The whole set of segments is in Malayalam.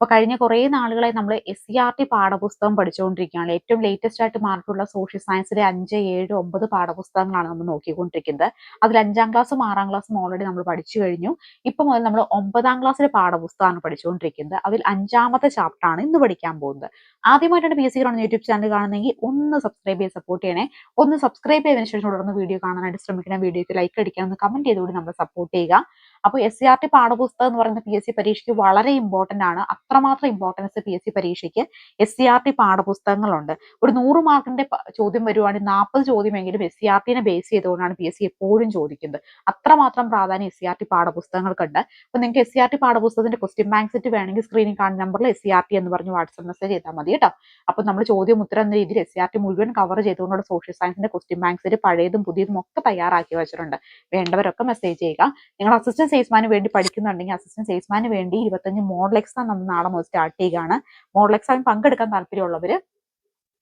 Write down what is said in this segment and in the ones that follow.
അപ്പൊ കഴിഞ്ഞ കുറേ നാളുകളായി നമ്മൾ എസ് സി ആർ ടി പാഠപുസ്തകം പഠിച്ചുകൊണ്ടിരിക്കുകയാണ് ഏറ്റവും ലേറ്റസ്റ്റ് ആയിട്ട് മാർക്കുള്ള സോഷ്യൽ സയൻസിലെ അഞ്ച് ഏഴ് ഒമ്പത് പാഠപുസ്തകങ്ങളാണ് നമ്മൾ നോക്കിക്കൊണ്ടിരിക്കുന്നത്. അതിൽ അഞ്ചാം ക്ലാസ്സും ആറാം ക്ലാസ്സും ഓൾറെഡി നമ്മൾ പഠിച്ചു കഴിഞ്ഞു. ഇപ്പൊ മുതൽ നമ്മൾ ഒമ്പതാം ക്ലാസ്സിലെ പാഠപുസ്തകമാണ് പഠിച്ചുകൊണ്ടിരിക്കുന്നത് അതിൽ അഞ്ചാമത്തെ ചാപ്റ്റർ ആണ് ഇന്ന് പഠിക്കാൻ പോകുന്നത്. ആദ്യമായിട്ടാണ് P S C ground YouTube channel കാണുന്നെങ്കിൽ ഒന്ന് സബ്സ്ക്രൈബ് ചെയ്ത് സപ്പോർട്ട് ചെയ്യണേ. ഒന്ന് സബ്സ്ക്രൈബ് ചെയ്തതിനു ശേഷം തുടർന്ന് വീഡിയോ കാണാനായിട്ട് ശ്രമിക്കണം. വീഡിയോക്ക് ലൈക്ക് അടിക്കാൻ ഒന്ന് കമന്റ് ചെയ്തുകൂടി നമ്മൾ സപ്പോർട്ട് ചെയ്യുക. അപ്പോൾ എസ് സി ആർ ടി പാഠപുസ്തകം എന്ന് പറയുന്നത് പി എസ് സി പരീക്ഷയ്ക്ക് വളരെ ഇമ്പോർട്ടന്റ് ആണ്. അത്രമാത്രം ഇമ്പോർട്ടൻസ് പി എസ് സി പരീക്ഷയ്ക്ക് എസ് സി ആർ ടി പാഠപുസ്തകങ്ങളുണ്ട്. ഒരു നൂറ് മാർക്കിന്റെ ചോദ്യം വരുവാണെങ്കിൽ നാൽപ്പത് ചോദ്യമെങ്കിലും എസ് സി ആർ ടിനെ ബേസ് ചെയ്തുകൊണ്ടാണ് പി എസ് സി എപ്പോഴും ചോദിക്കുന്നത്. അത്രമാത്രം പ്രാധാന്യം എസ് സി ആർ ടി പാഠപുസ്തകങ്ങൾക്കുണ്ട്. അപ്പോൾ നിങ്ങൾക്ക് എസ് സി ആർ ടി പാഠപുസ്തകത്തിന്റെ ക്വസ്റ്റ്യൻ ബാങ്ക് സെറ്റ് വേണമെങ്കിൽ സ്ക്രീനിൽ കാണുന്ന നമ്പറിൽ എസ് സി ആർ ടി എന്ന് പറഞ്ഞ് വാട്സ്ആപ്പ് മെസ്സേജ് ചെയ്താൽ മതി കേട്ടോ. അപ്പോൾ നമ്മൾ ചോദ്യം ഉത്തരം എന്ന രീതിയിൽ എസ് സി ആർ ടി മുഴുവൻ കവർ ചെയ്തുകൊണ്ടുള്ള സോഷ്യൽ സയൻസിന്റെ ക്വസ്റ്റ്യൻ ബാങ്ക് സെറ്റ് പഴയതും പുതിയതും ഒക്കെ തയ്യാറാക്കി വെച്ചിട്ടുണ്ട്. വേണ്ടവരൊക്കെ മെസ്സേജ് ചെയ്യുക. നിങ്ങൾ അസിസ്റ്റന്റ് സെയിൽസ്മാന് വേണ്ടി പഠിക്കുന്നുണ്ടെങ്കിൽ അസിസ്റ്റന്റ് സെയിൽസ്മാന് വേണ്ടി ഇരുപത്തഞ്ച് മോഡൽ എക്സാം നമ്മൾ നാളെ മുതൽ സ്റ്റാർട്ട് ചെയ്യുകയാണ്. മോഡൽ എക്സാമിൽ പങ്കെടുക്കാൻ താല്പര്യമുള്ളവർ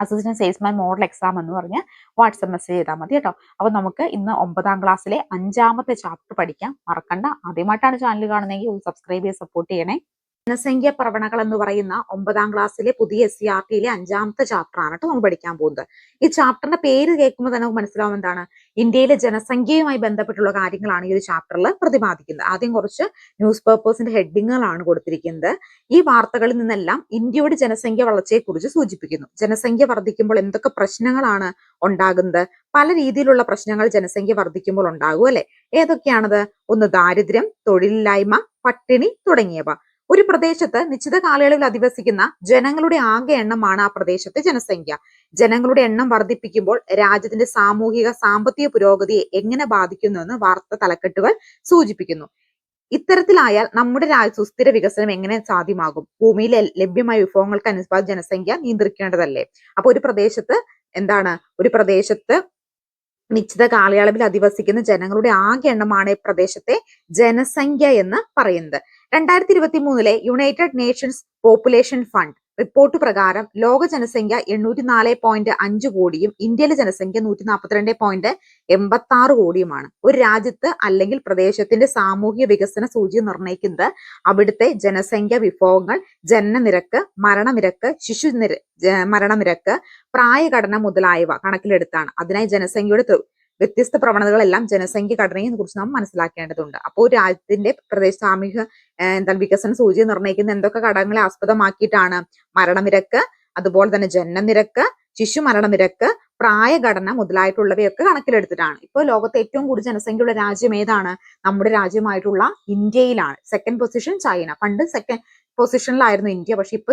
അസിസ്റ്റന്റ് സെയിൽസ്മാൻ മോഡൽ എക്സാം എന്ന് പറഞ്ഞ് വാട്സപ്പ് മെസ്സേജ് ചെയ്താൽ മതി കേട്ടോ. അപ്പോൾ നമുക്ക് ഇന്ന് ഒമ്പതാം ക്ലാസ്സിലെ അഞ്ചാമത്തെ ചാപ്റ്റർ പഠിക്കാം. മറക്കണ്ട. ആദ്യമായിട്ടാണ് ചാനൽ കാണുന്നതെങ്കിൽ ഒന്ന് സബ്സ്ക്രൈബ് ചെയ്ത് സപ്പോർട്ട് ചെയ്യണേ. ജനസംഖ്യ പ്രവണകൾ എന്ന് പറയുന്ന ഒമ്പതാം ക്ലാസ്സിലെ പുതിയ എസ് സി ആർ ടിയിലെ അഞ്ചാമത്തെ ചാപ്റ്റർ ആണ് കേട്ടോ നമ്മൾ പഠിക്കാൻ പോകുന്നത്. ഈ ചാപ്റ്ററിന്റെ പേര് കേൾക്കുമ്പോൾ തന്നെ നമുക്ക് മനസ്സിലാവും എന്താണ്? ഇന്ത്യയിലെ ജനസംഖ്യയുമായി ബന്ധപ്പെട്ടുള്ള കാര്യങ്ങളാണ് ഈ ഒരു ചാപ്റ്ററിൽ പ്രതിപാദിക്കുന്നത്. ആദ്യം കുറച്ച് ന്യൂസ് പേപ്പേഴ്സിന്റെ ഹെഡിങ്ങുകളാണ് കൊടുത്തിരിക്കുന്നത്. ഈ വാർത്തകളിൽ നിന്നെല്ലാം ഇന്ത്യയുടെ ജനസംഖ്യ വളർച്ചയെക്കുറിച്ച് സൂചിപ്പിക്കുന്നു. ജനസംഖ്യ വർദ്ധിക്കുമ്പോൾ എന്തൊക്കെ പ്രശ്നങ്ങളാണ് ഉണ്ടാകുന്നത്? പല രീതിയിലുള്ള പ്രശ്നങ്ങൾ ജനസംഖ്യ വർദ്ധിക്കുമ്പോൾ ഉണ്ടാകും അല്ലെ? ഏതൊക്കെയാണത്? ഒന്ന് ദാരിദ്ര്യം തൊഴിലില്ലായ്മ പട്ടിണി തുടങ്ങിയവ. ഒരു പ്രദേശത്ത് നിശ്ചിത കാലയളവിൽ അധിവസിക്കുന്ന ജനങ്ങളുടെ ആകെ എണ്ണമാണ് ആ പ്രദേശത്തെ ജനസംഖ്യ. ജനങ്ങളുടെ എണ്ണം വർദ്ധിപ്പിക്കുമ്പോൾ രാജ്യത്തിന്റെ സാമൂഹിക സാമ്പത്തിക പുരോഗതിയെ എങ്ങനെ ബാധിക്കുന്നുവെന്ന് വാർത്ത തലക്കെട്ടുകൾ സൂചിപ്പിക്കുന്നു. ഇത്തരത്തിലായാൽ നമ്മുടെ രാജ്യ സുസ്ഥിര വികസനം എങ്ങനെ സാധ്യമാകും? ഭൂമിയിലെ ലഭ്യമായ വിഭവങ്ങൾക്ക് അനുസരിച്ച് ജനസംഖ്യ നിയന്ത്രിക്കേണ്ടതല്ലേ? അപ്പൊ ഒരു പ്രദേശത്ത് എന്താണ്? ഒരു പ്രദേശത്ത് നിശ്ചിത കാലയളവിൽ അധിവസിക്കുന്ന ജനങ്ങളുടെ ആകെ എണ്ണമാണ് ഈ പ്രദേശത്തെ ജനസംഖ്യ എന്ന് പറയുന്നത്. രണ്ടായിരത്തി ഇരുപത്തി മൂന്നിലെ United Nations population fund report പ്രകാരം ലോക ജനസംഖ്യ എണ്ണൂറ്റി നാല് പോയിന്റ് അഞ്ച് കോടിയും ഇന്ത്യയിലെ ജനസംഖ്യ നൂറ്റി നാൽപ്പത്തിരണ്ട് പോയിന്റ് എൺപത്തി ആറ് കോടിയുമാണ്. ഒരു രാജ്യത്ത് അല്ലെങ്കിൽ പ്രദേശത്തിന്റെ സാമൂഹിക വികസന സൂചി നിർണയിക്കുന്നത് അവിടുത്തെ ജനസംഖ്യ വിഭവങ്ങൾ ജനനനിരക്ക് മരണനിരക്ക് ശിശു നിര മരണനിരക്ക് പ്രായഘടന മുതലായവ കണക്കിലെടുത്താണ്. അതിനായി ജനസംഖ്യയുടെ വ്യത്യസ്ത പ്രവണതകളെല്ലാം ജനസംഖ്യ ഘടനയെ കുറിച്ച് നാം മനസ്സിലാക്കേണ്ടതുണ്ട്. അപ്പോൾ രാജ്യത്തിന്റെ പ്രദേശ സാമൂഹിക എന്താണ് വികസന സൂചി നിർണയിക്കുന്ന എന്തൊക്കെ ഘടകങ്ങളെ ആസ്പദമാക്കിയിട്ടാണ് മരണനിരക്ക് അതുപോലെ തന്നെ ജനനനിരക്ക് ശിശു മരണനിരക്ക് പ്രായഘടന മുതലായിട്ടുള്ളവയൊക്കെ കണക്കിലെടുത്തിട്ടാണ്. ഇപ്പോൾ ലോകത്തെ ഏറ്റവും കൂടുതൽ ജനസംഖ്യയുള്ള രാജ്യം ഏതാണ്? നമ്മുടെ രാജ്യമായിട്ടുള്ള ഇന്ത്യയിലാണ്. Second position China. പണ്ട് സെക്കൻഡ് പൊസിഷനിലായിരുന്നു ഇന്ത്യ. പക്ഷെ ഇപ്പൊ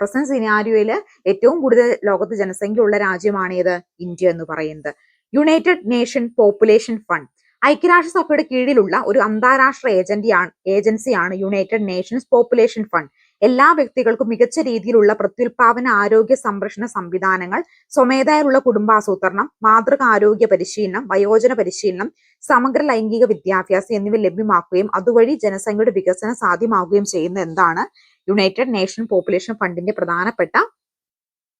പ്രസന്റ് സിനാരിയോയിൽ ഏറ്റവും കൂടുതൽ ലോകത്ത് ജനസംഖ്യ ഉള്ള രാജ്യമാണ് ഇന്ത്യ എന്ന് പറയുന്നത്. യുണൈറ്റഡ് നേഷൻ പോപ്പുലേഷൻ ഫണ്ട് ഐക്യരാഷ്ട്രസഭയുടെ കീഴിലുള്ള ഒരു അന്താരാഷ്ട്ര ഏജന്റിയാണ് ഏജൻസിയാണ് യുണൈറ്റഡ് നേഷൻസ് പോപ്പുലേഷൻ ഫണ്ട് എല്ലാ വ്യക്തികൾക്കും മികച്ച രീതിയിലുള്ള പ്രത്യുൽപാദന ആരോഗ്യ സംരക്ഷണ സംവിധാനങ്ങൾ സ്വമേധയാലുള്ള കുടുംബാസൂത്രണം മാതൃക ആരോഗ്യ പരിശീലനം വയോജന പരിശീലനം സമഗ്ര ലൈംഗിക വിദ്യാഭ്യാസം എന്നിവ ലഭ്യമാക്കുകയും അതുവഴി ജനസംഖ്യയുടെ വികസനം സാധ്യമാവുകയും ചെയ്യുന്ന എന്താണ് യുണൈറ്റഡ് നേഷൻ പോപ്പുലേഷൻ ഫണ്ടിന്റെ പ്രധാനപ്പെട്ട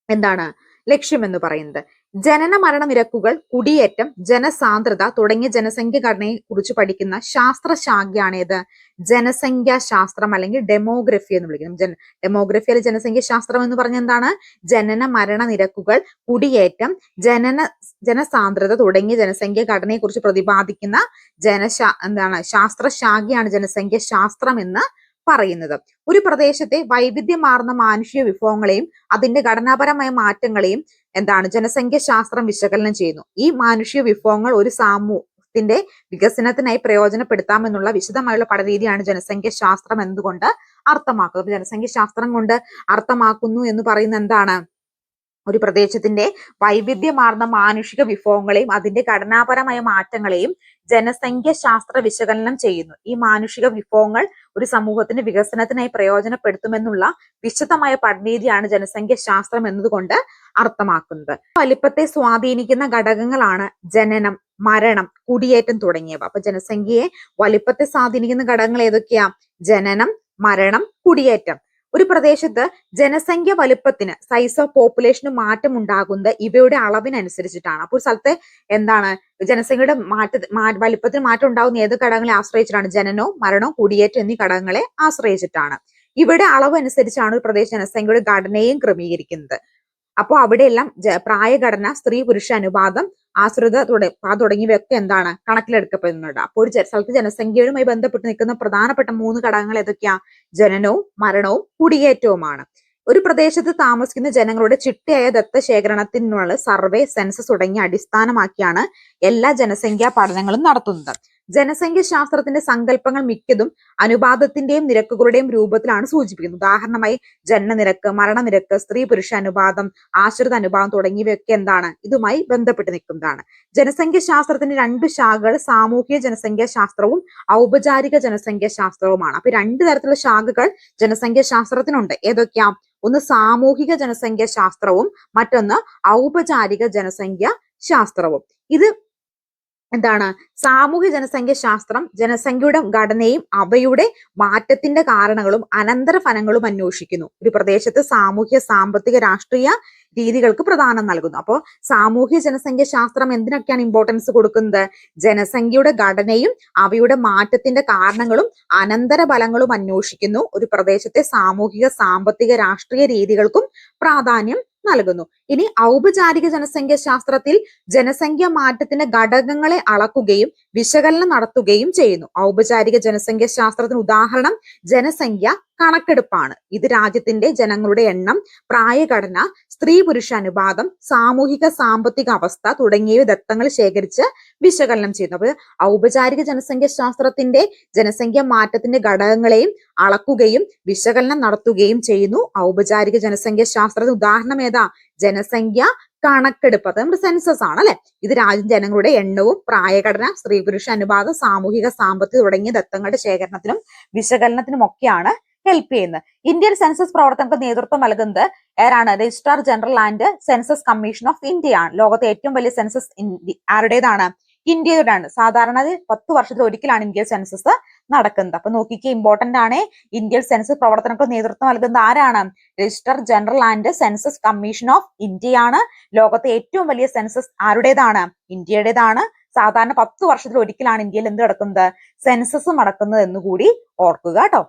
എന്താണ് ലക്ഷ്യമെന്ന് പറയുന്നത്. ജനന മരണ നിരക്കുകൾ കുടിയേറ്റം ജനസാന്ദ്രത തുടങ്ങിയ ജനസംഖ്യ ഘടനയെ കുറിച്ച് പഠിക്കുന്ന ശാസ്ത്രശാഖയാണ് ഏത് ജനസംഖ്യാ ശാസ്ത്രം അല്ലെങ്കിൽ ഡെമോഗ്രഫി എന്ന് വിളിക്കുന്നു. ജന ഡെമോഗ്രഫി അല്ലെങ്കിൽ ജനസംഖ്യ ശാസ്ത്രം എന്ന് പറഞ്ഞ എന്താണ്? ജനന മരണ നിരക്കുകൾ കുടിയേറ്റം ജനന ജനസാന്ദ്രത തുടങ്ങിയ ജനസംഖ്യ ഘടനയെ കുറിച്ച് പ്രതിപാദിക്കുന്ന ജനശാ എന്താണ്? ശാസ്ത്രശാഖയാണ് ജനസംഖ്യ ശാസ്ത്രം എന്ന് പറയുന്നത്. ഒരു പ്രദേശത്തെ വൈവിധ്യമാർന്ന മാനുഷിക വിഭവങ്ങളെയും അതിന്റെ ഘടനാപരമായ മാറ്റങ്ങളെയും എന്താണ്? ജനസംഖ്യ ശാസ്ത്രം വിശകലനം ചെയ്യുന്നു. ഈ മാനുഷിക വിഭവങ്ങൾ ഒരു സമൂഹത്തിന്റെ വികസനത്തിനായി പ്രയോജനപ്പെടുത്താമെന്നുള്ള വിശദമായുള്ള പഠനരീതിയാണ് ജനസംഖ്യ ശാസ്ത്രം എന്തുകൊണ്ട് അർത്ഥമാക്കുന്നത്. ജനസംഖ്യ ശാസ്ത്രം കൊണ്ട് അർത്ഥമാക്കുന്നു എന്ന് പറയുന്ന എന്താണ്? ഒരു പ്രദേശത്തിന്റെ വൈവിധ്യമാർന്ന മാനുഷിക വിഭവങ്ങളെയും അതിന്റെ ഘടനാപരമായ മാറ്റങ്ങളെയും ജനസംഖ്യ ശാസ്ത്ര വിശകലനം ചെയ്യുന്നു. ഈ മാനുഷിക വിഭവങ്ങൾ ഒരു സമൂഹത്തിന്റെ വികസനത്തിനായി പ്രയോജനപ്പെടുത്തുമെന്നുള്ള വിശദമായ പഠനരീതിയാണ് ജനസംഖ്യ ശാസ്ത്രം എന്നതുകൊണ്ട് അർത്ഥമാക്കുന്നത്. വലിപ്പത്തെ സ്വാധീനിക്കുന്ന ഘടകങ്ങളാണ് ജനനം മരണം കുടിയേറ്റം തുടങ്ങിയവ. അപ്പൊ ജനസംഖ്യയെ വലിപ്പത്തെ സ്വാധീനിക്കുന്ന ഘടകങ്ങൾ ഏതൊക്കെയാ? ജനനം മരണം കുടിയേറ്റം. ഒരു പ്രദേശത്ത് ജനസംഖ്യ വലുപ്പത്തിന് സൈസ് ഓഫ് പോപ്പുലേഷന് മാറ്റം ഉണ്ടാകുന്നത് ഇവയുടെ അളവിനനുസരിച്ചിട്ടാണ്. അപ്പോൾ സ്ഥലത്തെ എന്താണ്? ജനസംഖ്യയുടെ മാറ്റ വലുപ്പത്തിന് മാറ്റം ഉണ്ടാകുന്ന ഏത് ഘടകങ്ങളെ ആശ്രയിച്ചിട്ടാണ്? ജനനവും മരണവും കുടിയേറ്റം എന്നീ ഘടകങ്ങളെ ആശ്രയിച്ചിട്ടാണ്. ഇവിടെ അളവ് അനുസരിച്ചാണ് ഒരു പ്രദേശ ജനസംഖ്യയുടെ ഘടനയും ക്രമീകരിക്കുന്നത്. അപ്പോൾ അവിടെയെല്ലാം പ്രായഘടന സ്ത്രീ പുരുഷ അനുപാതം ആശ്രിത തുട ആ തുടങ്ങിയവയൊക്കെ എന്താണ്? കണക്കിലെടുക്കപ്പെടുന്നുണ്ട്. അപ്പോൾ ഒരു സ്ഥലത്ത് ജനസംഖ്യയുമായി ബന്ധപ്പെട്ട് നിൽക്കുന്ന പ്രധാനപ്പെട്ട മൂന്ന് ഘടകങ്ങൾ ഏതൊക്കെയാ? ജനനവും മരണവും കുടിയേറ്റവുമാണ്. ഒരു പ്രദേശത്ത് താമസിക്കുന്ന ജനങ്ങളുടെ ചിട്ടയായ ദത്തശേഖരണത്തിനുള്ള സർവേ സെൻസസ് തുടങ്ങിയ അടിസ്ഥാനമാക്കിയാണ് എല്ലാ ജനസംഖ്യാ പഠനങ്ങളും നടത്തുന്നത്. ജനസംഖ്യ ശാസ്ത്രത്തിന്റെ സങ്കല്പങ്ങൾ മിക്കതും അനുപാതത്തിന്റെയും നിരക്കുകളുടെയും രൂപത്തിലാണ് സൂചിപ്പിക്കുന്നത്. ഉദാഹരണമായി ജനനനിരക്ക് മരണനിരക്ക് സ്ത്രീ പുരുഷ അനുപാതം ആശ്രിത അനുപാതം തുടങ്ങിയവയൊക്കെ എന്താണ്? ഇതുമായി ബന്ധപ്പെട്ട് നിൽക്കുന്നതാണ്. ജനസംഖ്യ ശാസ്ത്രത്തിന്റെ രണ്ട് ശാഖകൾ സാമൂഹിക ജനസംഖ്യാ ശാസ്ത്രവും ഔപചാരിക ജനസംഖ്യാ ശാസ്ത്രവുമാണ് അപ്പൊ രണ്ട് തരത്തിലുള്ള ശാഖകൾ ജനസംഖ്യ ശാസ്ത്രത്തിനുണ്ട് ഏതൊക്കെയാ? ഒന്ന് സാമൂഹിക ജനസംഖ്യാ ശാസ്ത്രവും മറ്റൊന്ന് ഔപചാരിക ജനസംഖ്യ ശാസ്ത്രവും ഇത് എന്താണ്? സാമൂഹ്യ ജനസംഖ്യ ശാസ്ത്രം ജനസംഖ്യയുടെ ഘടനയും അവയുടെ മാറ്റത്തിന്റെ കാരണങ്ങളും അനന്തരഫലങ്ങളും അന്വേഷിക്കുന്നു. ഒരു പ്രദേശത്ത് സാമൂഹ്യ സാമ്പത്തിക രാഷ്ട്രീയ രീതികൾക്ക് പ്രധാനം നൽകുന്നു. അപ്പോൾ സാമൂഹ്യ ജനസംഖ്യ ശാസ്ത്രം എന്തിനൊക്കെയാണ് ഇമ്പോർട്ടൻസ് കൊടുക്കുന്നത്? ജനസംഖ്യയുടെ ഘടനയും അവയുടെ മാറ്റത്തിന്റെ കാരണങ്ങളും അനന്തരഫലങ്ങളും അന്വേഷിക്കുന്നു. ഒരു പ്രദേശത്തെ സാമൂഹിക സാമ്പത്തിക രാഷ്ട്രീയ രീതികൾക്കും പ്രാധാന്യം നൽകുന്നു. ഇനി ഔപചാരിക ജനസംഖ്യ ശാസ്ത്രത്തിൽ ജനസംഖ്യ മാറ്റത്തിന്റെ ഘടകങ്ങളെ അളക്കുകയും വിശകലനം നടത്തുകയും ചെയ്യുന്നു. ഔപചാരിക ജനസംഖ്യ ശാസ്ത്രത്തിന് ഉദാഹരണം ജനസംഖ്യ കണക്കെടുപ്പാണ്. ഇത് രാജ്യത്തിന്റെ ജനങ്ങളുടെ എണ്ണം പ്രായഘടന സ്ത്രീ പുരുഷ അനുപാതം സാമൂഹിക സാമ്പത്തിക അവസ്ഥ തുടങ്ങിയ ദത്തങ്ങൾ ശേഖരിച്ച് വിശകലനം ചെയ്യുന്നു അപ്പൊ ഔപചാരിക ജനസംഖ്യ ശാസ്ത്രത്തിന്റെ ജനസംഖ്യ മാറ്റത്തിന്റെ ഘടകങ്ങളെയും അളക്കുകയും വിശകലനം നടത്തുകയും ചെയ്യുന്നു. ഔപചാരിക ജനസംഖ്യ ശാസ്ത്രത്തിന് ഉദാഹരണം ഏതാ? ജനസംഖ്യ കണക്കെടുപ്പ്. അത് നമ്മുടെ സെൻസസ് ആണ് അല്ലെ? ഇത് രാജ്യം ജനങ്ങളുടെ എണ്ണവും പ്രായഘടന സ്ത്രീ പുരുഷ അനുപാതം സാമൂഹിക സാമ്പത്തിക തുടങ്ങിയ ദത്തങ്ങളുടെ ശേഖരണത്തിനും വിശകലനത്തിനും ഒക്കെയാണ് ഹെൽപ്പ് ചെയ്യുന്നത് ഇന്ത്യൻ സെൻസസ് പ്രവർത്തനങ്ങൾക്ക് നേതൃത്വം നൽകുന്നത് ആരാണ്? Registrar general and census commission of India ആണ്. ലോകത്തെ ഏറ്റവും വലിയ സെൻസസ് ആരുടേതാണ്? ഇന്ത്യയുടെയാണ് സാധാരണ പത്ത് വർഷത്തിൽ ഒരിക്കലാണ് ഇന്ത്യൻ സെൻസസ് നടക്കുന്നത്. അപ്പൊ നോക്കിക്കേ ഇമ്പോർട്ടന്റ് ആണ് ഇന്ത്യൻ സെൻസസ് പ്രവർത്തനങ്ങൾക്ക് നേതൃത്വം നൽകുന്നത് ആരാണ്? Registrar general and census commission of India ആണ്. ലോകത്തെ ഏറ്റവും വലിയ സെൻസസ് ആരുടേതാണ്? ഇന്ത്യയുടേതാണ്. സാധാരണ പത്ത് വർഷത്തിൽ ഒരിക്കലാണ് ഇന്ത്യയിൽ എന്ത് നടക്കുന്നത്? സെൻസസ് നടക്കുന്നത് എന്നുകൂടി ഓർക്കുക കേട്ടോ.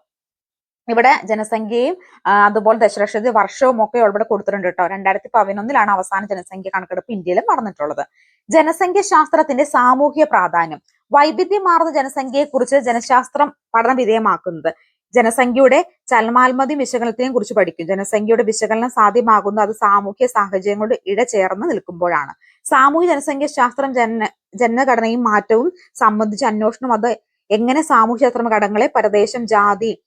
ഇവിടെ ജനസംഖ്യയും അതുപോലെ ദശലക്ഷത്തി വർഷവും ഒക്കെ ഇവിടെ കൊടുത്തിട്ടുണ്ട് കേട്ടോ. രണ്ടായിരത്തി പതിനൊന്നിലാണ് അവസാന ജനസംഖ്യ കണക്കെടുപ്പ് ഇന്ത്യയിൽ നടന്നിട്ടുള്ളത്. ജനസംഖ്യ ശാസ്ത്രത്തിന്റെ സാമൂഹ്യ പ്രാധാന്യം. വൈവിധ്യമാർന്ന ജനസംഖ്യയെക്കുറിച്ച് ജനശാസ്ത്രം പഠന വിധേയമാക്കുന്നത്. ജനസംഖ്യയുടെ ചലനാത്മതി വിശകലനത്തെയും കുറിച്ച് പഠിക്കും. ജനസംഖ്യയുടെ വിശകലനം സാധ്യമാകുന്നത് അത് സാമൂഹ്യ സാഹചര്യങ്ങളുടെ ഇടചേർന്ന് നിൽക്കുമ്പോഴാണ്. സാമൂഹ്യ ജനസംഖ്യ ശാസ്ത്രം ജന ജനഘടനയും മാറ്റവും സംബന്ധിച്ച് അന്വേഷണം അത് എങ്ങനെ സാമൂഹ്യശാസ്ത്ര ഘടകങ്ങളെ പരദേശം ജാതി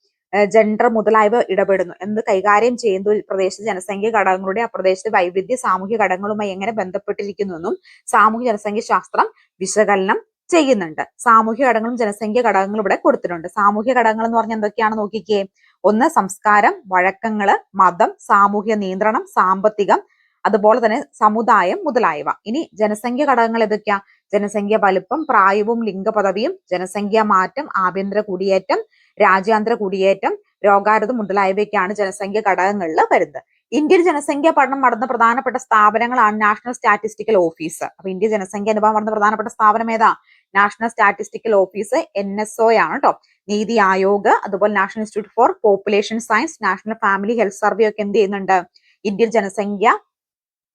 ജെൻഡർ മുതലായവ ഇടപെടുന്നു. എന്ന് കൈകാര്യം ചെയ്യുന്നു പ്രദേശത്തെ ജനസംഖ്യ ഘടകങ്ങളുടെ പ്രദേശത്തെ വൈവിധ്യ സാമൂഹ്യ ഘടകങ്ങളുമായി എങ്ങനെ ബന്ധപ്പെട്ടിരിക്കുന്നു എന്നും സാമൂഹ്യ ജനസംഖ്യ ശാസ്ത്രം വിശകലനം ചെയ്യുന്നുണ്ട്. സാമൂഹ്യ ഘടകങ്ങളും ജനസംഖ്യ ഘടകങ്ങളും ഇവിടെ കൊടുത്തിട്ടുണ്ട്. സാമൂഹ്യ ഘടകങ്ങൾ എന്ന് പറഞ്ഞാൽ എന്തൊക്കെയാണ് നോക്കിക്കേ? ഒന്ന് സംസ്കാരം വഴക്കങ്ങൾ മതം സാമൂഹ്യ നിയന്ത്രണം സാമ്പത്തികം അതുപോലെ തന്നെ സമുദായം മുതലായവ. ഇനി ജനസംഖ്യ ഘടകങ്ങൾ ഏതൊക്കെയാ? ജനസംഖ്യ വലുപ്പം പ്രായവും ലിംഗപദവിയും ജനസംഖ്യാ മാറ്റം ആഭ്യന്തര കുടിയേറ്റം രാജ്യാന്തര കുടിയേറ്റം രോഗാരുതം മുതലായവയ്ക്കാണ് ജനസംഖ്യ ഘടകങ്ങളിൽ വരുന്നത്. ഇന്ത്യൻ ജനസംഖ്യ പഠനം നടന്ന പ്രധാനപ്പെട്ട സ്ഥാപനങ്ങളാണ് നാഷണൽ സ്റ്റാറ്റിസ്റ്റിക്കൽ ഓഫീസ് അപ്പൊ ഇന്ത്യ ജനസംഖ്യ അനുഭവം നടന്ന പ്രധാനപ്പെട്ട സ്ഥാപനം ഏതാ? National statistical office N S O ആണ് കേട്ടോ നീതി ആയോഗ് അതുപോലെ national institute for population science national family health survey ഒക്കെ എന്ത് ചെയ്യുന്നുണ്ട്? ഇന്ത്യൻ ജനസംഖ്യ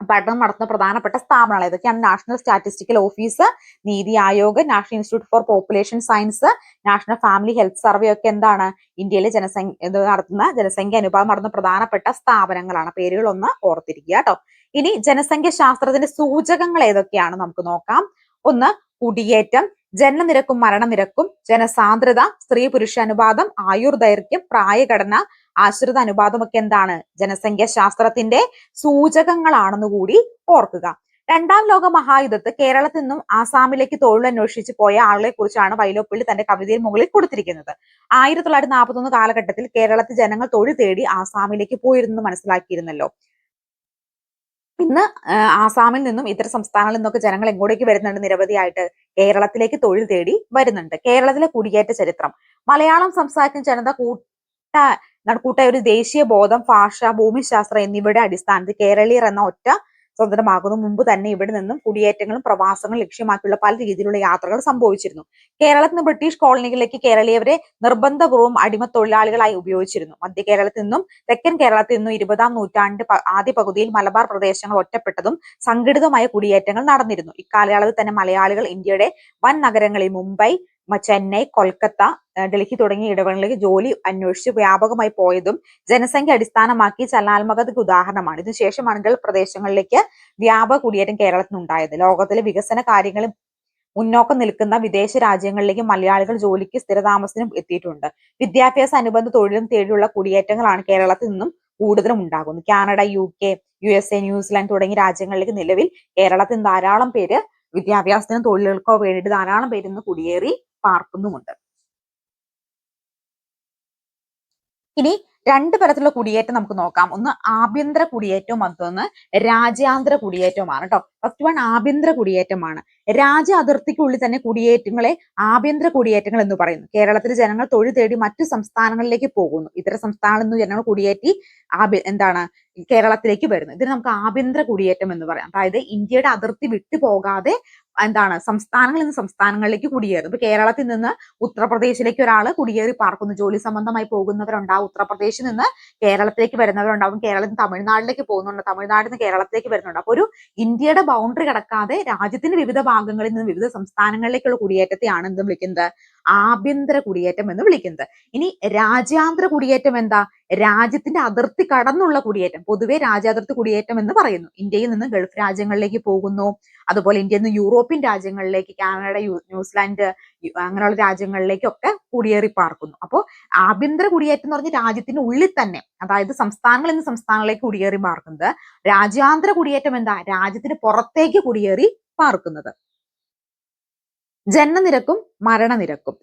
പഠനം നടത്തുന്ന പ്രധാനപ്പെട്ട സ്ഥാപനങ്ങൾ ഏതൊക്കെയാണ്? National statistical office NITI Aayog national institute for population science national family health survey ഒക്കെ എന്താണ്? ഇന്ത്യയിലെ ജനസംഖ്യ നടത്തുന്ന ജനസംഖ്യ അനുപാതം നടത്തുന്ന പ്രധാനപ്പെട്ട സ്ഥാപനങ്ങളാണ്. പേരുകൾ ഒന്ന് ഓർത്തിരിക്കുക കേട്ടോ. ഇനി ജനസംഖ്യ ശാസ്ത്രത്തിന്റെ സൂചകങ്ങൾ ഏതൊക്കെയാണ്? നമുക്ക് നോക്കാം. ഒന്ന് കുടിയേറ്റം ജനനനിരക്കും മരണനിരക്കും ജനസാന്ദ്രത സ്ത്രീ പുരുഷ അനുപാതം ആയുർദൈർഘ്യം പ്രായഘടന ആശ്രിത അനുപാതമൊക്കെ എന്താണ്? ജനസംഖ്യ ശാസ്ത്രത്തിന്റെ സൂചകങ്ങളാണെന്ന് കൂടി ഓർക്കുക. രണ്ടാം ലോക മഹായുദ്ധത്ത് കേരളത്തിൽ നിന്നും ആസാമിലേക്ക് തൊഴിലന്വേഷിച്ച് പോയ ആളുകളെ കുറിച്ചാണ് വൈലോപ്പിള്ളി തന്റെ കവിതയിൽ മുകളിൽ കൊടുത്തിരിക്കുന്നത്. ആയിരത്തി തൊള്ളായിരത്തി നാൽപ്പത്തി ഒന്ന് കാലഘട്ടത്തിൽ കേരളത്തിൽ ജനങ്ങൾ തൊഴിൽ തേടി ആസാമിലേക്ക് പോയിരുന്നു മനസ്സിലാക്കിയിരുന്നല്ലോ. ഇന്ന് ആസാമിൽ നിന്നും ഇതര സംസ്ഥാനങ്ങളിൽ നിന്നൊക്കെ ജനങ്ങൾ എങ്ങോട്ടേക്ക് വരുന്നുണ്ട്? നിരവധിയായിട്ട് കേരളത്തിലേക്ക് തൊഴിൽ തേടി വരുന്നുണ്ട്. കേരളത്തിലെ കുടിയേറ്റ ചരിത്രം. മലയാളം സംസാരിക്കുന്ന ജനത കൂട്ട കൂട്ടായ ഒരു ദേശീയ ബോധം ഭാഷ ഭൂമിശാസ്ത്രം എന്നിവയുടെ അടിസ്ഥാനത്തിൽ കേരളീയർ എന്ന ഒറ്റ സ്വതന്ത്രമാകുന്നു. മുമ്പ് തന്നെ ഇവിടെ നിന്നും കുടിയേറ്റങ്ങളും പ്രവാസങ്ങളും ലക്ഷ്യമാക്കിയുള്ള പല രീതിയിലുള്ള യാത്രകൾ സംഭവിച്ചിരുന്നു. കേരളത്തിൽ നിന്ന് ബ്രിട്ടീഷ് കോളനികളിലേക്ക് കേരളീയരെ നിർബന്ധപൂർവം അടിമ തൊഴിലാളികളായി ഉപയോഗിച്ചിരുന്നു. മധ്യ കേരളത്തിൽ നിന്നും തെക്കൻ കേരളത്തിൽ നിന്നും ഇരുപതാം നൂറ്റാണ്ട് ആദ്യ പകുതിയിൽ മലബാർ പ്രദേശങ്ങൾ ഒറ്റപ്പെട്ടതും സംഘടിതമായ കുടിയേറ്റങ്ങൾ നടന്നിരുന്നു. ഇക്കാലയളവിൽ തന്നെ മലയാളികൾ ഇന്ത്യയുടെ വൻ നഗരങ്ങളിൽ മുംബൈ ചെന്നൈ കൊൽക്കത്ത ഡൽഹി തുടങ്ങിയ ഇടങ്ങളിലേക്ക് ജോലി അന്വേഷിച്ച് വ്യാപകമായി പോയതും ജനസംഖ്യ അടിസ്ഥാനമാക്കി ചലനാത്മകതയ്ക്ക് ഉദാഹരണമാണ്. ഇതിനുശേഷമാണ് ഗൾഫ് പ്രദേശങ്ങളിലേക്ക് വ്യാപക കുടിയേറ്റം കേരളത്തിൽ ഉണ്ടായത്. ലോകത്തിലെ വികസന കാര്യങ്ങളിൽ മുന്നോക്കം നിൽക്കുന്ന വിദേശ രാജ്യങ്ങളിലേക്ക് മലയാളികൾ ജോലിക്ക് സ്ഥിരതാമസത്തിനും എത്തിയിട്ടുണ്ട്. വിദ്യാഭ്യാസ അനുബന്ധ തൊഴിലും തേടിയുള്ള കുടിയേറ്റങ്ങളാണ് കേരളത്തിൽ നിന്നും കൂടുതലും ഉണ്ടാകുന്നത്. Canada U K U S A New Zealand തുടങ്ങിയ രാജ്യങ്ങളിലേക്ക് നിലവിൽ കേരളത്തിൽ ധാരാളം പേര് വിദ്യാഭ്യാസത്തിനും തൊഴിലുകൾക്കോ വേണ്ടിയിട്ട് ധാരാളം പേര് ഇന്ന് കുടിയേറി പാർക്കുന്നുമുണ്ട്. ഇനി രണ്ട് തരത്തിലുള്ള കുടിയേറ്റം നമുക്ക് നോക്കാം. ഒന്ന് ആഭ്യന്തര കുടിയേറ്റവും മറ്റൊന്ന് രാജ്യാന്തര കുടിയേറ്റവുമാണ് കേട്ടോ ഫസ്റ്റ് വൺ ആഭ്യന്തര കുടിയേറ്റമാണ്. രാജ്യ അതിർത്തിക്കുള്ളിൽ തന്നെ കുടിയേറ്റങ്ങളെ ആഭ്യന്തര കുടിയേറ്റങ്ങൾ എന്ന് പറയുന്നു. കേരളത്തിലെ ജനങ്ങൾ തൊഴിൽ തേടി മറ്റു സംസ്ഥാനങ്ങളിലേക്ക് പോകുന്നു. ഇതര സംസ്ഥാനങ്ങളിൽ നിന്ന് ജനങ്ങൾ കുടിയേറ്റി ആഭ്യ എന്താണ് കേരളത്തിലേക്ക് വരുന്നു. ഇതിന് നമുക്ക് ആഭ്യന്തര കുടിയേറ്റം എന്ന് പറയാം. അതായത് ഇന്ത്യയുടെ അതിർത്തി വിട്ടു പോകാതെ എന്താണ് സംസ്ഥാനങ്ങളിൽ നിന്ന് സംസ്ഥാനങ്ങളിലേക്ക് കുടിയേറും. ഇപ്പൊ കേരളത്തിൽ നിന്ന് ഉത്തർപ്രദേശിലേക്ക് ഒരാൾ കുടിയേറി പാർക്കുന്നു. ജോലി സംബന്ധമായി പോകുന്നവരുണ്ടാവും ഉത്തർപ്രദേശിൽ നിന്ന് കേരളത്തിലേക്ക് വരുന്നവരുണ്ടാവും. കേരളത്തിൽ നിന്ന് തമിഴ്നാട്ടിലേക്ക് പോകുന്നുണ്ട് തമിഴ്നാട്ടിൽ നിന്ന് കേരളത്തിലേക്ക് വരുന്നുണ്ട് അപ്പൊ ഒരു ഇന്ത്യയുടെ ബൗണ്ടറി കടക്കാതെ രാജ്യത്തിന്റെ വിവിധ ഭാഗങ്ങളിൽ നിന്ന് വിവിധ സംസ്ഥാനങ്ങളിലേക്കുള്ള കുടിയേറ്റത്തെയാണ് എന്ത് വിളിക്കുന്നത്? ആഭ്യന്തര കുടിയേറ്റം എന്ന് വിളിക്കുന്നത്. ഇനി രാജ്യാന്തര കുടിയേറ്റം എന്താ? രാജ്യത്തിന്റെ അതിർത്തി കടന്നുള്ള കുടിയേറ്റം പൊതുവെ രാജ്യാതിർത്തി കുടിയേറ്റം എന്ന് പറയുന്നു. ഇന്ത്യയിൽ നിന്ന് ഗൾഫ് രാജ്യങ്ങളിലേക്ക് പോകുന്നു. അതുപോലെ ഇന്ത്യയിൽ നിന്ന് യൂറോപ്യൻ രാജ്യങ്ങളിലേക്ക് കാനഡ ന്യൂസിലാൻഡ് അങ്ങനെയുള്ള രാജ്യങ്ങളിലേക്കൊക്കെ കുടിയേറി പാർക്കുന്നു. അപ്പോൾ ആഭ്യന്തര കുടിയേറ്റം എന്ന് പറഞ്ഞാൽ രാജ്യത്തിന്റെ ഉള്ളിൽ തന്നെ അതായത് സംസ്ഥാനങ്ങളിൽ നിന്ന് സംസ്ഥാനങ്ങളിലേക്ക് കുടിയേറി പാർക്കുന്നത് രാജ്യാന്തര കുടിയേറ്റം എന്താ? രാജ്യത്തിന് പുറത്തേക്ക് കുടിയേറി പാർക്കുന്നത്. ജനനനിരക്കും മരണനിരക്കും.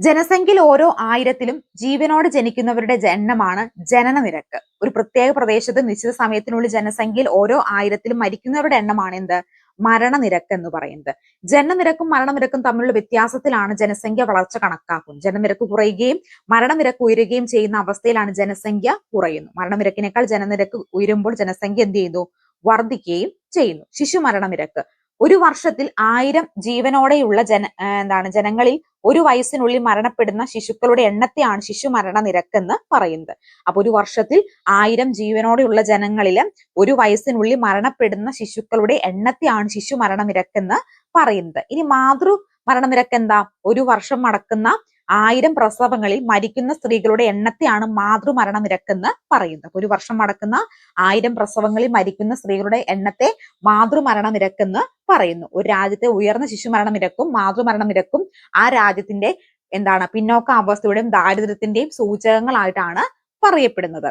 ജനസംഖ്യയിൽ ഓരോ ആയിരത്തിലും ജീവനോട് ജനിക്കുന്നവരുടെ എണ്ണമാണ് ജനന നിരക്ക്. ഒരു പ്രത്യേക പ്രദേശത്ത് നിശ്ചിത സമയത്തിനുള്ളിൽ ജനസംഖ്യയിൽ ഓരോ ആയിരത്തിലും മരിക്കുന്നവരുടെ എണ്ണമാണ് എന്ത്? മരണനിരക്ക് എന്ന് പറയുന്നത്. ജനനനിരക്കും മരണനിരക്കും തമ്മിലുള്ള വ്യത്യാസത്തിലാണ് ജനസംഖ്യ വളർച്ച കണക്കാക്കുന്നത്. ജനനിരക്ക് കുറയുകയും മരണനിരക്ക് ഉയരുകയും ചെയ്യുന്ന അവസ്ഥയിലാണ് ജനസംഖ്യ കുറയുന്നു മരണനിരക്കിനേക്കാൾ ജനനിരക്ക് ഉയരുമ്പോൾ ജനസംഖ്യ എന്ത് ചെയ്യുന്നു? വർദ്ധിക്കുകയും ചെയ്യുന്നു. ശിശു മരണനിരക്ക് ഒരു വർഷത്തിൽ ആയിരം ജീവനോടെയുള്ള ജന എന്താണ് ജനങ്ങളിൽ ഒരു വയസ്സിനുള്ളിൽ മരണപ്പെടുന്ന ശിശുക്കളുടെ എണ്ണത്തെയാണ് ശിശു മരണ നിരക്ക് എന്ന് പറയുന്നത്. അപ്പൊ ഒരു വർഷത്തിൽ ആയിരം ജീവനോടെയുള്ള ജനങ്ങളിൽ ഒരു വയസ്സിനുള്ളിൽ മരണപ്പെടുന്ന ശിശുക്കളുടെ എണ്ണത്തെയാണ് ശിശു മരണ നിരക്ക് എന്ന് പറയുന്നത്. ഇനി മാതൃ മരണനിരക്ക് എന്താ ഒരു വർഷം നടക്കുന്ന ആയിരം പ്രസവങ്ങളിൽ മരിക്കുന്ന സ്ത്രീകളുടെ എണ്ണത്തെയാണ് മാതൃമരണ നിരക്കെന്ന് പറയുന്നത്. ഒരു വർഷം നടക്കുന്ന ആയിരം പ്രസവങ്ങളിൽ മരിക്കുന്ന സ്ത്രീകളുടെ എണ്ണത്തെ മാതൃമരണ നിരക്കെന്ന് പറയുന്നു. ഒരു രാജ്യത്തെ ഉയർന്ന ശിശുമരണ നിരക്കും മാതൃമരണ നിരക്കും ആ രാജ്യത്തിന്റെ എന്താണ് പിന്നോക്ക അവസ്ഥയുടെയും ദാരിദ്ര്യത്തിന്റെയും സൂചകങ്ങളായിട്ടാണ് പറയപ്പെടുന്നത്.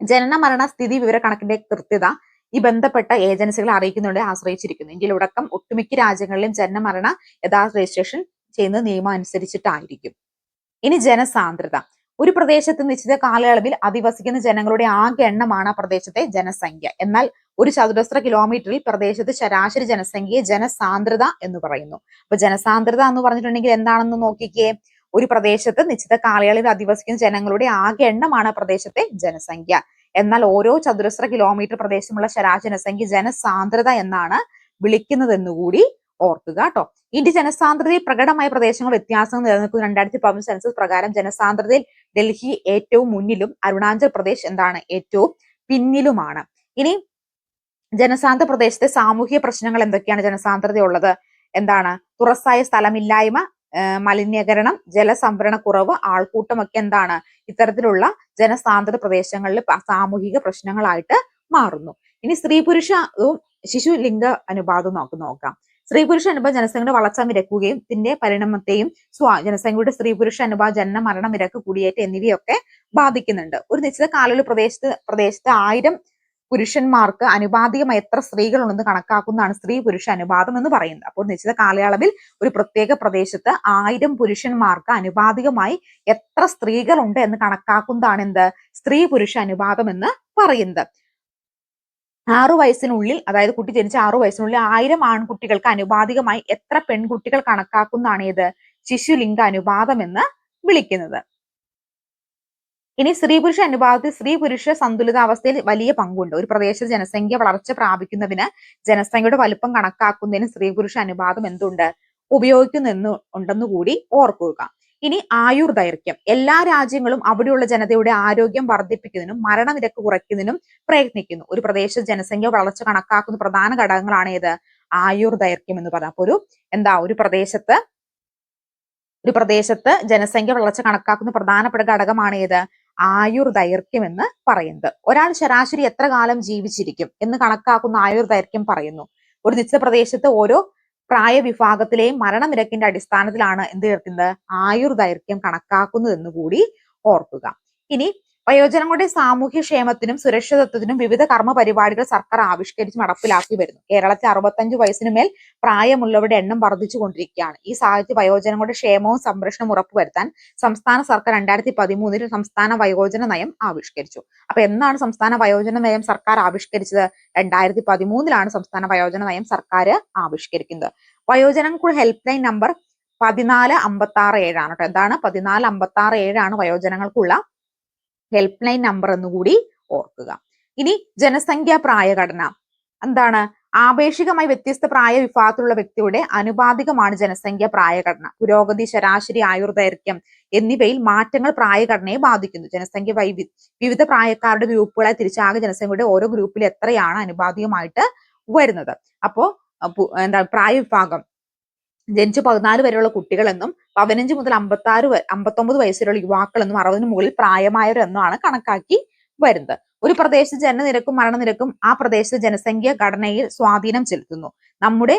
ജനന മരണ സ്ഥിതി വിവര കണക്കിന്റെ കൃത്യത ഈ ബന്ധപ്പെട്ട ഏജൻസികളെ അറിയിക്കുന്നതിനെ ആശ്രയിച്ചിരിക്കുന്നു. ഇന്ത്യയിലുടക്കം ഒട്ടുമിക്ക രാജ്യങ്ങളിലും ജനന മരണ യഥാർത്ഥ രജിസ്ട്രേഷൻ ചെയ്യുന്നത് നിയമം അനുസരിച്ചിട്ടായിരിക്കും. ഇനി ജനസാന്ദ്രത. ഒരു പ്രദേശത്ത് നിശ്ചിത കാലയളവിൽ അധിവസിക്കുന്ന ജനങ്ങളുടെ ആകെ എണ്ണമാണ് ആ പ്രദേശത്തെ ജനസംഖ്യ. എന്നാൽ ഒരു ചതുരശ്ര കിലോമീറ്ററിൽ പ്രദേശത്ത് ശരാശരി ജനസംഖ്യയെ ജനസാന്ദ്രത എന്ന് പറയുന്നു. അപ്പൊ ജനസാന്ദ്രത എന്ന് പറഞ്ഞിട്ടുണ്ടെങ്കിൽ എന്താണെന്ന് നോക്കിക്കേ? ഒരു പ്രദേശത്ത് നിശ്ചിത കാലയളവിൽ അധിവസിക്കുന്ന ജനങ്ങളുടെ ആകെ എണ്ണമാണ് പ്രദേശത്തെ ജനസംഖ്യ. എന്നാൽ ഓരോ ചതുരശ്ര കിലോമീറ്റർ പ്രദേശമുള്ള ശരാശരി ജനസംഖ്യ ജനസാന്ദ്രത എന്നാണ് വിളിക്കുന്നതെന്നുകൂടി ഓർക്കുക കേട്ടോ. ഇന്ത്യ ജനസാന്ദ്രതയിൽ പ്രകടമായ പ്രദേശങ്ങൾ വ്യത്യാസങ്ങൾ നിലനിൽക്കുന്ന. രണ്ടായിരത്തി പതിനഞ്ച് സെൻസസ് പ്രകാരം ജനസാന്ദ്രതയിൽ ഡൽഹി ഏറ്റവും മുന്നിലും അരുണാചൽ പ്രദേശ് എന്താണ് ഏറ്റവും പിന്നിലുമാണ്. ഇനി ജനസാന്ദ്ര പ്രദേശത്തെ സാമൂഹിക പ്രശ്നങ്ങൾ എന്തൊക്കെയാണ് ജനസാന്ദ്രത ഉള്ളത് എന്താണ്? തുറസ്സായ സ്ഥലമില്ലായ്മ മലിനീകരണം ജലസംഭരണ കുറവ് ആൾക്കൂട്ടമൊക്കെ എന്താണ്? ഇത്തരത്തിലുള്ള ജനസാന്ദ്രത പ്രദേശങ്ങളിൽ സാമൂഹിക പ്രശ്നങ്ങളായിട്ട് മാറുന്നു. ഇനി സ്ത്രീ പുരുഷ ശിശു ലിംഗ അനുപാതം നമുക്ക് നോക്കാം. സ്ത്രീ പുരുഷ അനുഭവ ജനസംഖ്യയുടെ വളർച്ച നിരക്കുകയും ഇതിന്റെ പരിണാമത്തെയും സ്വാ ജനസംഖ്യയുടെ സ്ത്രീ പുരുഷ അനുഭവ ജനന മരണ നിരക്ക് കുടിയേറ്റം എന്നിവയൊക്കെ ബാധിക്കുന്നുണ്ട്. ഒരു നിശ്ചിത കാലയളവ് പ്രദേശത്ത് പ്രദേശത്ത് ആയിരം പുരുഷന്മാർക്ക് അനുപാതികമായി എത്ര സ്ത്രീകളുണ്ടെന്ന് കണക്കാക്കുന്നതാണ് സ്ത്രീ പുരുഷ അനുപാതം എന്ന് പറയുന്നത്. അപ്പോൾ നിശ്ചിത കാലയളവിൽ ഒരു പ്രത്യേക പ്രദേശത്ത് ആയിരം പുരുഷന്മാർക്ക് അനുപാതികമായി എത്ര സ്ത്രീകളുണ്ട് എന്ന് കണക്കാക്കുന്നതാണ് എന്ത്? സ്ത്രീ പുരുഷ അനുപാതം എന്ന് പറയുന്നത്. ആറു വയസ്സിനുള്ളിൽ അതായത് കുട്ടി ജനിച്ച ആറു വയസ്സിനുള്ളിൽ ആയിരം ആൺകുട്ടികൾക്ക് അനുപാതികമായി എത്ര പെൺകുട്ടികൾ കണക്കാക്കുന്നതാണ് ഏത് ശിശുലിംഗ അനുപാതം എന്ന് വിളിക്കുന്നത്. ഇനി സ്ത്രീ പുരുഷ അനുപാതത്തിൽ സ്ത്രീ പുരുഷ സന്തുലിതാവസ്ഥയിൽ വലിയ പങ്കുണ്ട്. ഒരു പ്രദേശത്ത് ജനസംഖ്യ വളർച്ച പ്രാപിക്കുന്നതിന് ജനസംഖ്യയുടെ വലുപ്പം കണക്കാക്കുന്നതിന് സ്ത്രീ പുരുഷ അനുപാതം എന്തുണ്ട്? ഉപയോഗിക്കുന്നെന്ന് ഉണ്ടെന്നുകൂടി ഓർക്കുക. ഇനി ആയുർ ദൈർഘ്യം. എല്ലാ രാജ്യങ്ങളും അവിടെയുള്ള ജനതയുടെ ആരോഗ്യം വർദ്ധിപ്പിക്കുന്നതിനും മരണനിരക്ക് കുറയ്ക്കുന്നതിനും പ്രയത്നിക്കുന്നു. ഒരു പ്രദേശ ജനസംഖ്യ വളർച്ച കണക്കാക്കുന്ന പ്രധാന ഘടകങ്ങളാണ് ഏത്? ആയുർ ദൈർഘ്യം എന്ന് പറയാം അപ്പൊ ഒരു എന്താ ഒരു പ്രദേശത്ത് ഒരു പ്രദേശത്ത് ജനസംഖ്യ വളർച്ച കണക്കാക്കുന്ന പ്രധാനപ്പെട്ട ഘടകമാണ് ഏത്? ആയുർ ദൈർഘ്യം എന്ന് പറയുന്നത്. ഒരാൾ ശരാശരി എത്ര കാലം ജീവിച്ചിരിക്കും എന്ന് കണക്കാക്കുന്ന ആയുർ ദൈർഘ്യം പറയുന്നു. ഒരു നിശ്ചിത പ്രദേശത്ത് ഓരോ പ്രായ വിഭാഗത്തിലെ മരണനിരക്കിന്റെ അടിസ്ഥാനത്തിലാണ് എന്ത് ചേർക്കുന്നത്? ആയുർ ദൈർഘ്യം കണക്കാക്കുന്നത് എന്ന് കൂടി ഓർക്കുക. ഇനി വയോജനങ്ങളുടെ സാമൂഹ്യ ക്ഷേമത്തിനും സുരക്ഷിതത്വത്തിനും വിവിധ കർമ്മ പരിപാടികൾ സർക്കാർ ആവിഷ്കരിച്ച് നടപ്പിലാക്കി വരുന്നു. കേരളത്തിൽ അറുപത്തഞ്ചു വയസ്സിന് മേൽ പ്രായമുള്ളവരുടെ എണ്ണം വർദ്ധിച്ചുകൊണ്ടിരിക്കുകയാണ് ഈ സാഹചര്യത്തിൽ വയോജനങ്ങളുടെ ക്ഷേമവും സംരക്ഷണവും ഉറപ്പുവരുത്താൻ സംസ്ഥാന സർക്കാർ രണ്ടായിരത്തി പതിമൂന്നിൽ സംസ്ഥാന വയോജന നയം ആവിഷ്കരിച്ചു. അപ്പൊ എന്നാണ് സംസ്ഥാന വയോജന നയം സർക്കാർ ആവിഷ്കരിച്ചത്? രണ്ടായിരത്തി പതിമൂന്നിലാണ് സംസ്ഥാന വയോജന നയം സർക്കാർ ആവിഷ്കരിക്കുന്നത്. വയോജനങ്ങൾക്കുള്ള ഹെൽപ്പ് ലൈൻ നമ്പർ പതിനാല് അമ്പത്തി ആറ് ഏഴാണ് കേട്ടോ. എന്താണ്? പതിനാല് അമ്പത്തി ആറ് ഏഴാണ് വയോജനങ്ങൾക്കുള്ള ഹെൽപ്പ് ലൈൻ നമ്പർ എന്നുകൂടി ഓർക്കുക. ഇനി ജനസംഖ്യാ പ്രായഘടന. എന്താണ്? ആപേക്ഷികമായി വ്യത്യസ്ത പ്രായ വിഭാഗത്തിലുള്ള വ്യക്തിയുടെ അനുപാതികമാണ് ജനസംഖ്യ പ്രായഘടന. പുരോഗതി ശരാശരി ആയുർദൈർഘ്യം എന്നിവയിൽ മാറ്റങ്ങൾ പ്രായഘടനയെ ബാധിക്കുന്നു. ജനസംഖ്യ വൈവി വിവിധ പ്രായക്കാരുടെ ഗ്രൂപ്പുകളെ തിരിച്ചാകെ ജനസംഖ്യയുടെ ഓരോ ഗ്രൂപ്പിൽ എത്രയാണ് അനുപാതികമായിട്ട് വരുന്നത്? അപ്പോ എന്താ പ്രായ വിഭാഗം. ജനിച്ച് പതിനാല് വരെയുള്ള കുട്ടികളെന്നും പതിനഞ്ച് മുതൽ അമ്പത്തി ആറ് അമ്പത്തൊമ്പത് വയസ്സിലുള്ള യുവാക്കളെന്നും അറുപതിന് മുകളിൽ പ്രായമായവരെന്നുമാണ് കണക്കാക്കി വരുന്നത്. ഒരു പ്രദേശത്ത് ജനനിരക്കും മരണനിരക്കും ആ പ്രദേശത്തെ ജനസംഖ്യ ഘടനയിൽ സ്വാധീനം ചെലുത്തുന്നു. നമ്മുടെ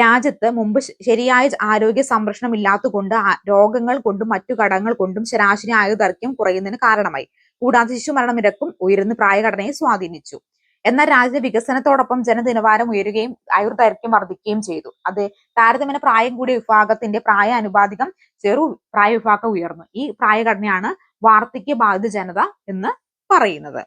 രാജ്യത്ത് മുമ്പ് ശരിയായ ആരോഗ്യ സംരക്ഷണം ഇല്ലാത്തതുകൊണ്ട് രോഗങ്ങൾ കൊണ്ടും മറ്റു ഘടകങ്ങൾ കൊണ്ടും ശരാശരി ആയുർദൈർഘ്യം കുറയുന്നതിന് കാരണമായി. കൂടാതെ ശിശു മരണനിരക്കും ഉയരുന്ന പ്രായഘടനയെ സ്വാധീനിച്ചു. എന്നാൽ രാജ്യത്തെ വികസനത്തോടൊപ്പം ജനനിലവാരം ഉയരുകയും ആയുർദൈർഘ്യം വർദ്ധിക്കുകയും ചെയ്തു. അത് താരതമ്യേന പ്രായം കൂടിയ വിഭാഗത്തിന്റെ പ്രായ അനുപാതികം ചെറു പ്രായ വിഭാഗം ഉയർന്നു. ഈ പ്രായഘടനയാണ് വാർദ്ധക്യ ബാധിത ജനത എന്ന് പറയുന്നത്.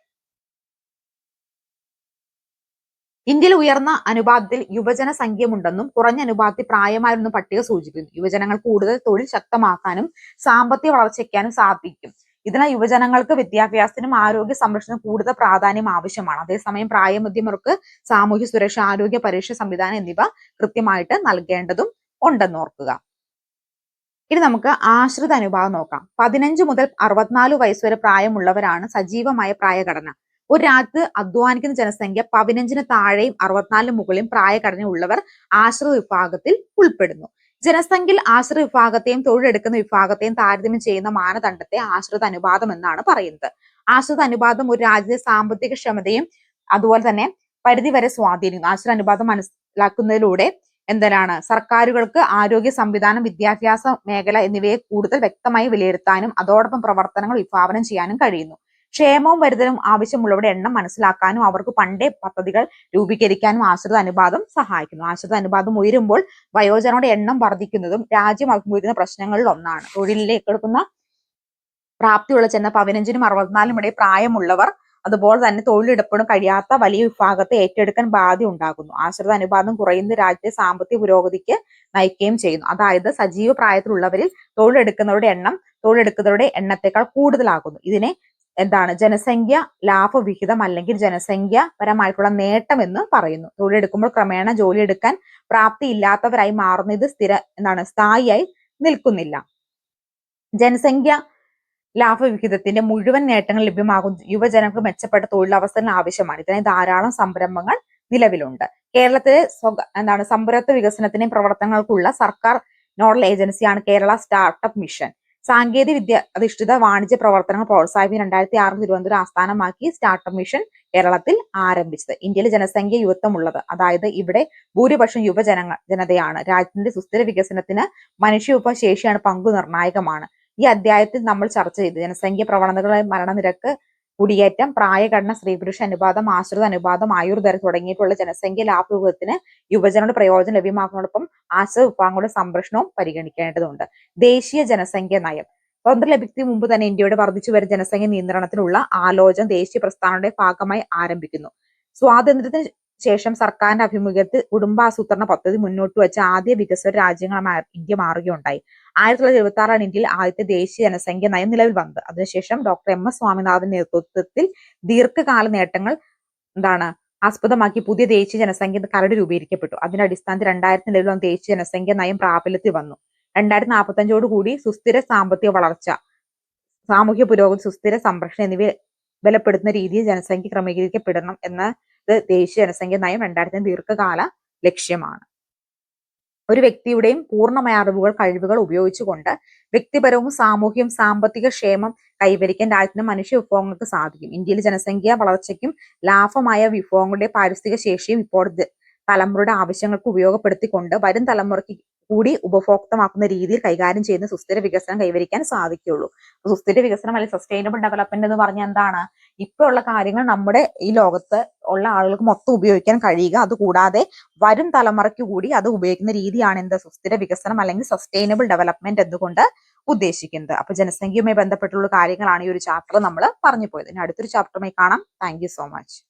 ഇന്ത്യയിൽ ഉയർന്ന അനുപാതത്തിൽ യുവജന സംഖ്യമുണ്ടെന്നും കുറഞ്ഞ അനുപാതത്തിൽ പ്രായമായിരുന്നു പട്ടിക സൂചിപ്പിക്കുന്നു. യുവജനങ്ങൾ കൂടുതൽ തൊഴിൽ ശക്തമാക്കാനും സാമ്പത്തിക വളർച്ചയ്ക്കാനും സാധിക്കും. ഇതിനാൽ യുവജനങ്ങൾക്ക് വിദ്യാഭ്യാസത്തിനും ആരോഗ്യ സംരക്ഷണത്തിനും കൂടുതൽ പ്രാധാന്യം ആവശ്യമാണ്. അതേസമയം പ്രായമധ്യമർക്ക് സാമൂഹ്യ സുരക്ഷ ആരോഗ്യ പരീക്ഷ സംവിധാനം എന്നിവ കൃത്യമായിട്ട് നൽകേണ്ടതും ഉണ്ടെന്ന് ഓർക്കുക. ഇനി നമുക്ക് ആശ്രിത അനുപാതം നോക്കാം. പതിനഞ്ച് മുതൽ അറുപത്തിനാല് വയസ്സ് വരെ പ്രായമുള്ളവരാണ് സജീവമായ പ്രായഘടന. ഒരു രാജ്യത്ത് അധ്വാനിക്കുന്ന ജനസംഖ്യ പതിനഞ്ചിന് താഴെയും അറുപത്തിനാലിന് മുകളിലും പ്രായഘടന ഉള്ളവർ ആശ്രിത വിഭാഗത്തിൽ ഉൾപ്പെടുന്നു. ജനസംഖ്യയിൽ ആശ്രിത വിഭാഗത്തെയും തൊഴിലെടുക്കുന്ന വിഭാഗത്തെയും താരതമ്യം ചെയ്യുന്ന മാനദണ്ഡത്തെ ആശ്രിത അനുപാതം എന്നാണ് പറയുന്നത്. ആശ്രിത അനുപാതം ഒരു രാജ്യത്തെ സാമ്പത്തിക ക്ഷമതയും അതുപോലെ തന്നെ പരിധിവരെ സ്വാധീനിക്കുന്നു. ആശ്രിത അനുപാതം മനസ്സിലാക്കുന്നതിലൂടെ എന്തിനാണ് സർക്കാരുകൾക്ക് ആരോഗ്യ സംവിധാനം വിദ്യാഭ്യാസ മേഖല എന്നിവയെ കൂടുതൽ വ്യക്തമായി വിലയിരുത്താനും അതോടൊപ്പം പ്രവർത്തനങ്ങൾ വിഭാവനം ചെയ്യാനും കഴിയുന്നു. ക്ഷേമവും വരുതലും ആവശ്യമുള്ളവരുടെ എണ്ണം മനസ്സിലാക്കാനും അവർക്ക് പണ്ടേ പദ്ധതികൾ രൂപീകരിക്കാനും ആശ്രിത അനുപാതം സഹായിക്കുന്നു. ആശ്രിത അനുപാതം ഉയരുമ്പോൾ വയോജനയുടെ എണ്ണം വർദ്ധിക്കുന്നതും രാജ്യം അഭിമുഖീകരിക്കുന്ന പ്രശ്നങ്ങളിൽ ഒന്നാണ്. തൊഴിലിലേക്ക് എടുക്കുന്ന പ്രാപ്തിയുള്ള ചെന്ന പതിനഞ്ചിനും അറുപത്തിനാലും ഇടയിൽ പ്രായമുള്ളവർ അതുപോലെ തന്നെ തൊഴിലെടുപ്പിനും കഴിയാത്ത വലിയ വിഭാഗത്തെ ഏറ്റെടുക്കാൻ ബാധ്യ ഉണ്ടാകുന്നു. ആശ്രിത അനുപാതം കുറയുന്ന രാജ്യത്തെ സാമ്പത്തിക പുരോഗതിക്ക് നയിക്കുകയും ചെയ്യുന്നു. അതായത് സജീവ പ്രായത്തിലുള്ളവരിൽ തൊഴിലെടുക്കുന്നവരുടെ എണ്ണം തൊഴിലെടുക്കുന്നവരുടെ എണ്ണത്തെക്കാൾ കൂടുതലാകുന്നു. ഇതിനെ എന്താണ്? ജനസംഖ്യ ലാഭവിഹിതം അല്ലെങ്കിൽ ജനസംഖ്യ പരമായിട്ടുള്ള നേട്ടം എന്ന് പറയുന്നു. തൊഴിലെടുക്കുമ്പോൾ ക്രമേണ ജോലി എടുക്കാൻ പ്രാപ്തി ഇല്ലാത്തവരായി മാറുന്ന ഇത് സ്ഥിര എന്താണ്? സ്ഥായിയായി നിൽക്കുന്നില്ല. ജനസംഖ്യ ലാഭവിഹിതത്തിന്റെ മുഴുവൻ നേട്ടങ്ങൾ ലഭ്യമാകും യുവജനങ്ങൾക്ക് മെച്ചപ്പെട്ട തൊഴിലവസരങ്ങൾ ആവശ്യമാണ്. ഇതിനായി ധാരാളം സംരംഭങ്ങൾ നിലവിലുണ്ട്. കേരളത്തിലെ സ്വക എന്താണ്? സംരംഭ വികസനത്തിന്റെയും പ്രവർത്തനങ്ങൾക്കുള്ള സർക്കാർ നോഡൽ ഏജൻസിയാണ് കേരള സ്റ്റാർട്ടപ്പ് മിഷൻ. സാങ്കേതിക വിദ്യ അധിഷ്ഠിത വാണിജ്യ പ്രവർത്തനങ്ങൾ പ്രോത്സാഹിപ്പിക്കാൻ രണ്ടായിരത്തി ആറ് തിരുവനന്തപുരം ആസ്ഥാനമാക്കി സ്റ്റാർട്ടപ്പ് മിഷൻ കേരളത്തിൽ ആരംഭിച്ചത്. ഇന്ത്യയിലെ ജനസംഖ്യ യുവത്വമുള്ളത് അതായത് ഇവിടെ ഭൂരിപക്ഷം യുവജനങ്ങൾ ജനതയാണ്. രാജ്യത്തിന്റെ സുസ്ഥിര വികസനത്തിന് മനുഷ്യ ശേഷിയാണ് പങ്കു നിർണായകമാണ്. ഈ അധ്യായത്തിൽ നമ്മൾ ചർച്ച ചെയ്തു ജനസംഖ്യ പ്രവണതകളെ മരണനിരക്ക് കുടിയേറ്റം പ്രായഘടന സ്ത്രീ പുരുഷ അനുപാതം ആശ്രിത അനുപാതം ആയുർദരം തുടങ്ങിയിട്ടുള്ള ജനസംഖ്യ ലാഭവിഭവത്തിന് യുവജനങ്ങളുടെ പ്രയോജനം ലഭ്യമാക്കുന്നതോടൊപ്പം ആശ്രിത വിഭാഗങ്ങളുടെ സംരക്ഷണവും പരിഗണിക്കേണ്ടതുണ്ട്. ദേശീയ ജനസംഖ്യ നയം. സ്വതന്ത്ര ലഭിക്കുന്നതിന് മുമ്പ് തന്നെ ഇന്ത്യയുടെ വർദ്ധിച്ചു വരുന്ന ജനസംഖ്യ നിയന്ത്രണത്തിനുള്ള ആലോചന ദേശീയ പ്രസ്ഥാനങ്ങളുടെ ഭാഗമായി ആരംഭിക്കുന്നു. സ്വാതന്ത്ര്യത്തിന് ശേഷം സർക്കാരിന്റെ അഭിമുഖ്യത്തിൽ കുടുംബാസൂത്രണ പദ്ധതി മുന്നോട്ട് വെച്ച ആദ്യ വികസന രാജ്യങ്ങളായി ഇന്ത്യ മാറുകയുണ്ടായി. ആയിരത്തി തൊള്ളായിരത്തി എഴുപത്തി ആറാണ് ഇന്ത്യയിൽ ആദ്യത്തെ ദേശീയ ജനസംഖ്യ നയം നിലവിൽ വന്നത്. അതിനുശേഷം ഡോക്ടർ എം എസ് സ്വാമിനാഥൻ നേതൃത്വത്തിൽ ദീർഘകാല നേട്ടങ്ങൾ എന്താണ് ആസ്പദമാക്കി പുതിയ ദേശീയ ജനസംഖ്യ കരട് രൂപീകരിക്കപ്പെട്ടു. അതിന്റെ അടിസ്ഥാനത്തിൽ രണ്ടായിരത്തി നിലവിൽ വന്ന ദേശീയ ജനസംഖ്യ നയം പ്രാബല്യത്തിൽ വന്നു. രണ്ടായിരത്തി നാൽപ്പത്തഞ്ചോട് കൂടി സുസ്ഥിര സാമ്പത്തിക വളർച്ച സാമൂഹ്യ പുരോഗതി സുസ്ഥിര സംരക്ഷണം എന്നിവ ബലപ്പെടുത്തുന്ന രീതിയിൽ ജനസംഖ്യ ക്രമീകരിക്കപ്പെടണം എന്ന ദേശീയ ജനസംഖ്യ നയം രണ്ടായിരത്തി ദീർഘകാല ലക്ഷ്യമാണ്. ഒരു വ്യക്തിയുടെയും പൂർണമായ അറിവുകൾ കഴിവുകൾ ഉപയോഗിച്ചുകൊണ്ട് വ്യക്തിപരവും സാമൂഹ്യവും സാമ്പത്തിക ക്ഷേമം കൈവരിക്കാൻ രാജ്യത്തിന്റെ മനുഷ്യ വിഭവങ്ങൾക്ക് സാധിക്കും. ഇന്ത്യയിലെ ജനസംഖ്യ വളർച്ചയ്ക്കും ലാഭമായ വിഭവങ്ങളുടെ പാരിസ്ഥിതിക ശേഷിയും ഇപ്പോഴത്തെ തലമുറയുടെ ആവശ്യങ്ങൾക്ക് ഉപയോഗപ്പെടുത്തിക്കൊണ്ട് വരും തലമുറയ്ക്ക് കൂടി ഉപഭോക്തമാക്കുന്ന രീതിയിൽ കൈകാര്യം ചെയ്യുന്ന സുസ്ഥിര വികസനം കൈവരിക്കാൻ സാധിക്കുകയുള്ളൂ. സുസ്ഥിര വികസനം അല്ലെങ്കിൽ സസ്റ്റൈനബിൾ ഡെവലപ്മെന്റ് എന്ന് പറഞ്ഞാൽ എന്താണ്? ഇപ്പോഴുള്ള കാര്യങ്ങൾ നമ്മുടെ ഈ ലോകത്ത് ഉള്ള ആളുകൾക്ക് മൊത്തം ഉപയോഗിക്കാൻ കഴിയുക. അതുകൂടാതെ വരും തലമുറയ്ക്ക് കൂടി അത് ഉപയോഗിക്കുന്ന രീതിയാണ് എന്താ? സുസ്ഥിര വികസനം അല്ലെങ്കിൽ സസ്റ്റൈനബിൾ ഡെവലപ്മെന്റ് എന്തുകൊണ്ട് ഉദ്ദേശിക്കുന്നത്? അപ്പൊ ജനസംഖ്യയുമായി ബന്ധപ്പെട്ടുള്ള കാര്യങ്ങളാണ് ഈ ഒരു ചാപ്റ്റർ നമ്മൾ പറഞ്ഞു പോയത് ഇനി അടുത്തൊരു ചാപ്റ്ററുമായി കാണാം. Thank so much